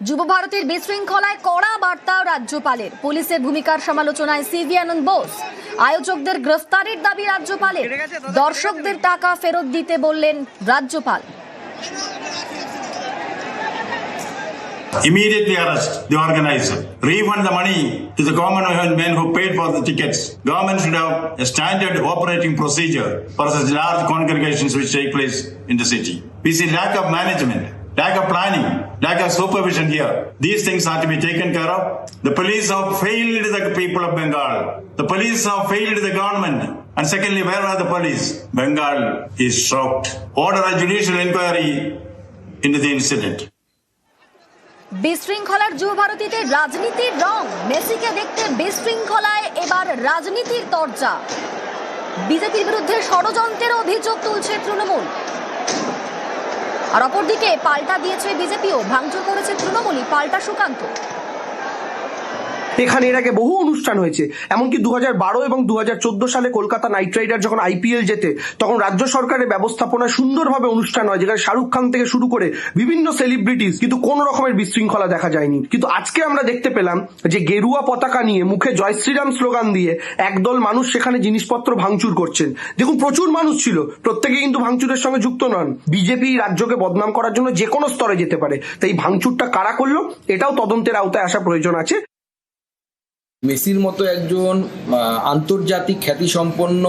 যুব ভারতের বিশৃঙ্খলায় কড়া বার্তা রাজ্যপালের পুলিশের ভূমিকার সমালোচনায় সিভি আনন্দ বোস আয়োজকদের গ্রেফতারের দাবি রাজ্যপালের দর্শকদের টাকা ফেরত দিতে বললেন রাজ্যপাল Immediately arrest the organizer. Refund the money to the common men who paid for the tickets. Government should have a standard operating procedure for such large congregations which take place in the city. We see lack of management, lack of planning, lack of supervision here. These things are to be taken care of. The police have failed the people of Bengal. The police have failed the government. And secondly, where are the police? Bengal is shocked. Order a judicial inquiry into the incident. বিশৃঙ্খলার যুব ভারতীতে রাজনীতির রং মেসিকে দেখতে বিশৃঙ্খলায় এবার রাজনীতির তরজা বিজেপির বিরুদ্ধে ষড়যন্ত্রের অভিযোগ তুলছে তৃণমূল আর অপরদিকে পাল্টা দিয়েছে বিজেপিও ভাঙচুর করেছে তৃণমূলই পাল্টা সুকান্ত। এখানে এর আগে বহু অনুষ্ঠান হয়েছে। এমনকি দু হাজার বারো এবং দু হাজার চোদ্দ সালে কলকাতা নাইট রাইডার যখন আইপিএল জেতে, তখন রাজ্য সরকারের ব্যবস্থাপনায় সুন্দরভাবে অনুষ্ঠান হয়, যেখানে শাহরুখ খান থেকে শুরু করে বিভিন্ন সেলিব্রিটিস কিন্তু কোনো রকমের বিশৃঙ্খলা দেখা যায়নি। কিন্তু আজকে আমরা দেখতে পেলাম যে গেরুয়া পতাকা নিয়ে মুখে জয় শ্রীরাম স্লোগান দিয়ে একদল মানুষ সেখানে জিনিসপত্র ভাঙচুর করছেন। দেখুন, প্রচুর মানুষ ছিল, প্রত্যেকে কিন্তু ভাঙচুরের সঙ্গে যুক্ত নন। বিজেপি রাজ্যকে বদনাম করার জন্য যে কোনো স্তরে যেতে পারে। তাই ভাঙচুরটা কারা করল? এটাও তদন্তের আওতায় আসা প্রয়োজন আছে। মেসির মতো একজন আন্তর্জাতিক খ্যাতিসম্পন্ন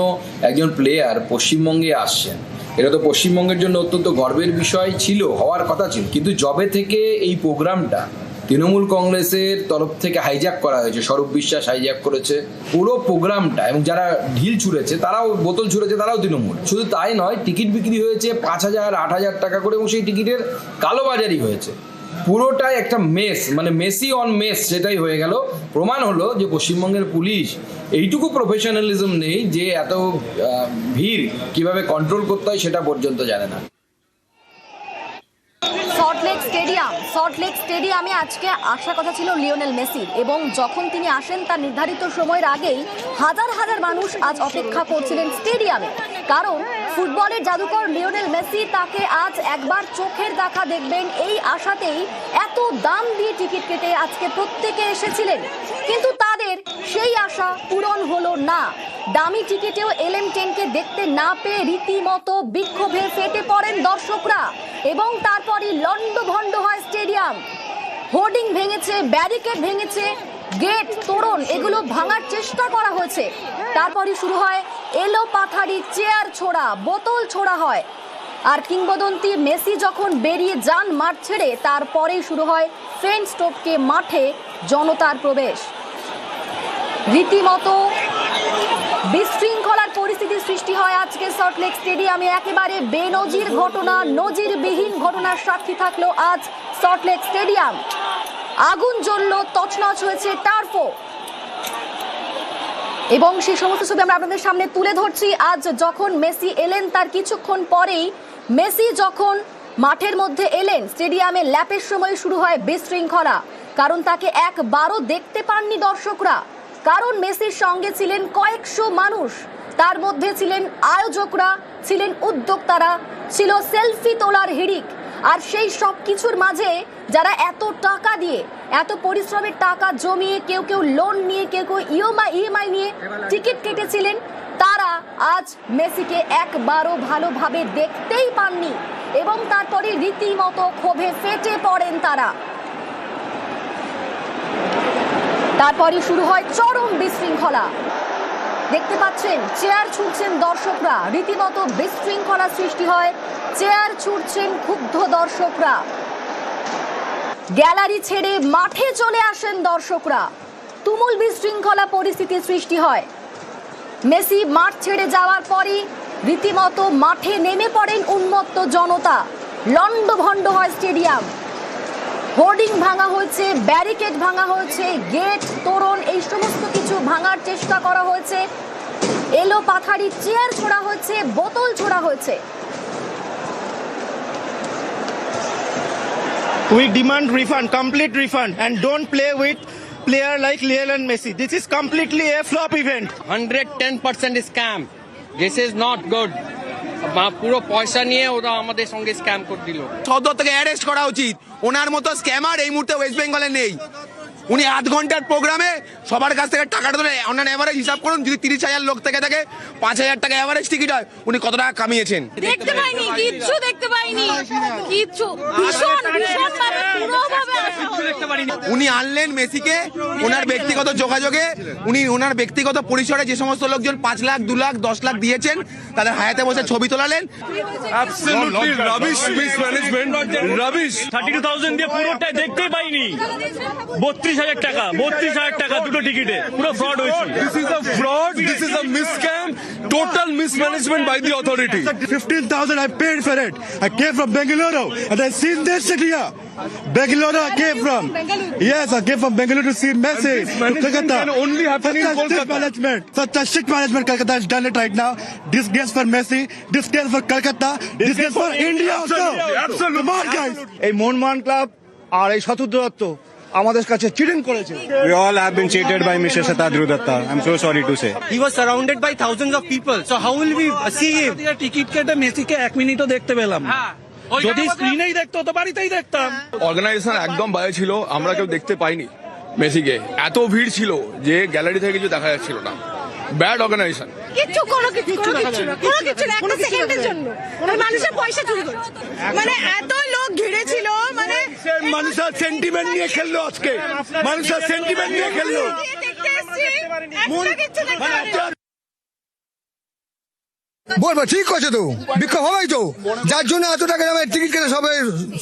একজন প্লেয়ার পশ্চিমবঙ্গে আসছেন। এটা তো পশ্চিমবঙ্গের জন্য অত্যন্ত গর্বের বিষয় ছিল, হওয়ার কথা ছিল। কিন্তু জবে থেকে এই প্রোগ্রামটা তৃণমূল কংগ্রেসের তরফ থেকে হাইজ্যাক করা হয়েছে, স্বরূপ বিশ্বাস হাইজ্যাক করেছে, পুরো প্রোগ্রামটা এবং যারা ঢিল ছুঁড়েছে, তারাও বোতল ছুঁড়েছে, তারাও তৃণমূল। শুধু তাই নয়, টিকিট বিক্রি হয়েছে পাঁচ হাজার, আট হাজার টাকা করে এবং সেই টিকিটের কালোবাজারি হয়েছে। পুরোটাই একটা মেস মানে মেসি অন মেস সেটাই হয়ে গেল। প্রমাণ হলো যে পশ্চিমবঙ্গের পুলিশ এইটুকু প্রফেশনালিজম নেই যে এত ভিড় কীভাবে কন্ট্রোল করতে হয় সেটা পর্যন্ত জানে না। স্টেডিয়াম সল্টলেক স্টেডিয়ামে আজকে আসার কথা ছিল লিওনেল মেসির এবং যখন তিনি আসেন তার নির্ধারিত সময়ের আগেই হাজার হাজার মানুষ আজ অপেক্ষা করছিলেন স্টেডিয়ামে। কারণ ফুটবলের জাদুকর লিওনেল মেসি তাকে আজ একবার চোখের দেখা দেখবেন এই আশাতেই এত দাম দিয়ে টিকিট কেটে আজকে প্রত্যেকে এসেছিলেন। কিন্তু তাদের সেই আশা পূরণ হলো না। দামি টিকিটেও এলএম টেনকে দেখতে না পেয়ে রীতিমতো বিক্ষোভে ফেটে পড়েন দর্শকরা এবং তারপরই লন্ডভন্ড হয় স্টেডিয়াম। হোর্ডিং ভেঙেছে, ব্যারিকেড ভেঙেছে, গেট, তোরণ এগুলো ভাঙার চেষ্টা করা হয়েছে। তারপরই শুরু হয় এলো পাথারি চেয়ার ছোড়া, বোতল ছোড়া হয়। আর কিংবদন্তি মেসি যখন বেরিয়ে যান মাঠ ছেড়ে, তারপরেই শুরু হয় ফেন স্টোপকে মাঠে জনতার প্রবেশ। রীতিমতো বিশৃঙ্খলার পরিস্থিতি সৃষ্টি হয় আজকে সল্টলেক স্টেডিয়ামে একেবারে বেনজির ঘটনা, নজিরবিহীন ঘটনার সাক্ষী থাকল আজ সল্টলেক স্টেডিয়াম আগুন জ্বলল, তছনছ হয়েছে টার্ফো। এবং সেই সমস্ত ছবি আমরা আপনাদের সামনে তুলে ধরছি। আজ যখন মেসি এলেন, তার কিছুক্ষণ পরেই মেসি যখন মাঠের মধ্যে এলেন, স্টেডিয়ামে ল্যাপের সময় শুরু হয় বিশৃঙ্খলা। কারণ তাকে একবারও দেখতে পাননি দর্শকরা। কারণ মেসির সঙ্গে ছিলেন কয়েকশো মানুষ। তার মধ্যে ছিলেন আয়োজকরা, ছিলেন উদ্যোক্তারা, ছিল সেলফি তোলার হিড়িক। আর সেই সব কিছুর মাঝে যারা এত টাকা দিয়ে, এত পরিশ্রমের টাকা জমিয়ে, কেউ কেউ লোন নিয়ে, কেউ কেউ ইএমআই ইএমআই নিয়ে টিকিট কেটেছিলেন, তারা আজ মেসিকে একবারও ভালোভাবে দেখতেই পাননি। এবং তারপরে রীতিমতো ক্ষোভে ফেটে পড়েন তারা। তারপরে শুরু হয় চরম বিশৃঙ্খলা। দেখতে পাচ্ছেন, চেয়ার ছুটছেন দর্শকরা। রীতিমতো বিশৃঙ্খলা সৃষ্টি হয়, চেয়ার ছুটছেন ক্ষুব্ধ দর্শকরা। গ্যালারি ছেড়ে মাঠে চলে আসেন দর্শকরা। তুমুল বিশৃঙ্খলা পরিস্থিতি সৃষ্টি হয়। মেসি মাঠ ছেড়ে যাওয়ার পরই রীতিমতো মাঠে নেমে পড়েন উন্মত্ত জনতা। লণ্ডভণ্ড হয় স্টেডিয়াম। হোর্ডিং ভাঙা হয়েছে ব্যারিকেড ভাঙা হয়েছে গেট তোরণ এই সমস্ত কিছু ভাঙার চেষ্টা করা হয়েছে এলো পাথারি চেয়ার ছোড়া হয়েছে বোতল ছোড়া হয়েছে We demand refund, complete refund, and don't play with player like Lionel Messi. This is completely a flop event. 110% scam. This is not good. পুরো পয়সা নিয়ে ওরা আমাদের সঙ্গে স্ক্যাম করে দিল। সদর থেকে অ্যারেস্ট করা উচিত। ওনার মতো স্ক্যামার এই মুহূর্তে ওয়েস্ট বেঙ্গলে নেই। উনি আধ ঘণ্টার প্রোগ্রামে সবার কাছ থেকে টাকাটা ধরে ওনার এভারেজ হিসাব করুন যদি তিরিশ হাজার লোক থেকে থাকে পাঁচ হাজার টাকা অ্যাভারেজ টিকিট হয় উনি কত টাকা কামিয়েছেন? দেখতে পাইনি কিচ্ছু দেখতে পাইনি কিচ্ছু। ভীষণ ভীষণ ভাবে পুরোভাবে উনি আনলেন মেসিকে ওনার ব্যক্তিগত যোগাযোগে উনি ওনার ব্যক্তিগত পরিসরে যে সমস্ত লোকজন পাঁচ লাখ দু লাখ দশ লাখ দিয়েছেন তাদের হায়াতে বসে ছবি তোলালেন। দিয়ে দেখতেই পাইনি। বত্রিশ হাজার টাকা বত্রিশ হাজার টাকা দুটো টিকিটে পুরো ফ্রড হয়েছে This is a fraud. This is a miscam. Total mismanagement by the authority. 15,000 I paid for it. I came from Bengaluru and I seen this city here. Bengaluru I came from. Yes, I came from Bengaluru to see Messi. this management can only happen in Such a shit Kolkata. management. Such a shit management Kolkata has done it right now. Disgrace for Messi. Disgrace for Kolkata. Disgrace for India also. Absolutely. Come on guys. এই Mohun Bagan club আর এই শত্রুদ্র দত্ত আমাদের কাছে cheating করেছে We all have been cheated by Mr. Satadru Datta. I'm so sorry to say. He was surrounded by thousands of people. So how will we see him? Ticket কেটে মেসিকে এক মিনিটও দেখতে পেলাম যদি স্ক্রিনেই দেখতো তো বাড়িতেই দেখতাম অর্গানাইজেশন একদম বাজে ছিল আমরা কেউ দেখতে পাইনি মেসিকে এত ভিড় ছিল যে গ্যালারি থেকে কিছু দেখা যাচ্ছিল না ব্যাড অর্গানাইজেশন কিচ্ছু কোনো কিছু কোনো কিছু না কোনো কিছু না একটা সেকেন্ডের জন্য মানুষের পয়সা চুরি করছে মানে এত লোক ঘিরে ছিল মানে মানুষের সেন্টিমেন্ট নিয়ে খেললো আজকে মানুষের সেন্টিমেন্ট নিয়ে খেললো বলবো ঠিক আছে তো বিক্ষোভ হবেই তো যার জন্য এত টাকা দামের টিকিট কেটে সবাই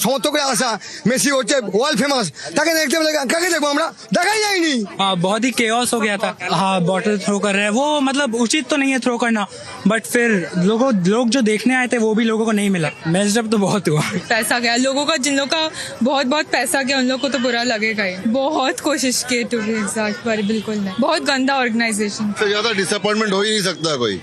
সমর্থকরা আসা মেসি হচ্ছে ওয়ার্ল্ড ফেমাস তাকে দেখতে পেলে কাকে দেখবো আমরা দেখাই যায়নি हाँ बहुत ही केओस हो गया था हाँ बॉटल थ्रो कर रहे हैं वो मतलब उचित तो नहीं है थ्रो करना बट फिर लोगों लोग जो देखने आए थे वो भी लोगों को नहीं मिला मैच तो बहुत हुआ पैसा गया लोगों का जिन लोगों का बहुत बहुत पैसा गया उन लोगों को तो बुरा लगेगा ही बहुत कोशिश की टू बी एग्जैक्ट पर बिल्कुल नहीं बहुत गंदा ऑर्गेनाइजेशन इससे ज्यादा डिसअपॉइंटमेंट हो ही नहीं सकता कोई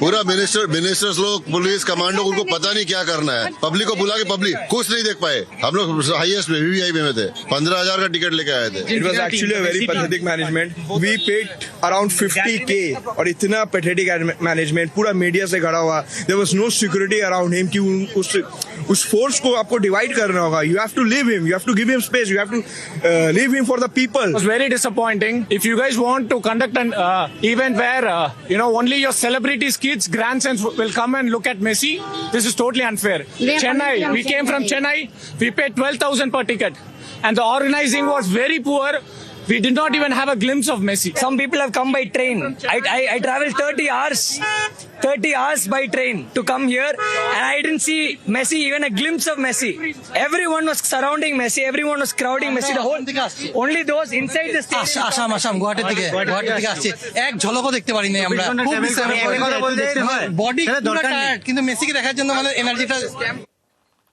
पूरा मिनिस्टर मिनिस्टर्स लोग पुलिस कमांडो उनको पता नहीं क्या करना है। पब्लिक को बुला के पब्लिक कुछ नहीं देख पाए। हम लोग हाईएस्ट में वीवीआई में थे। पंद्रह हज़ार का टिकट लेके आए थे। It was actually very pathetic management we paid around fifty K और इतना पैथेटिक मैनेजमेंट पूरा मीडिया से खड़ा हुआ। There was no security around him की उस उस फोर्स को आपको डिवाइड करना होगा you have to leave him you have to give him space you have to uh, leave him for the people was very disappointing. If you guys want to conduct an uh, event where uh, you know only your celebrities, kids, grandsons will come and look at Messi, this is totally unfair. Chennai, we came from Chennai. We paid twelve thousand per ticket, and the organizing was very poor. We did not even have a glimpse of Messi. Some people have come by train. I, I, I traveled 30 hours, 30 hours by train to come here, and I didn't see Messi, even a glimpse of Messi. Everyone was surrounding Messi, everyone was crowding Messi. The whole, only those inside the stadium. Assam Assam Guwahati থেকে গুয়াহাটি থেকে আসছে এক ঝলকও দেখতে পারিনি আমরা খুব body পুরো tired কিন্তু মেসিকে দেখার জন্য মানে এনার্জিটা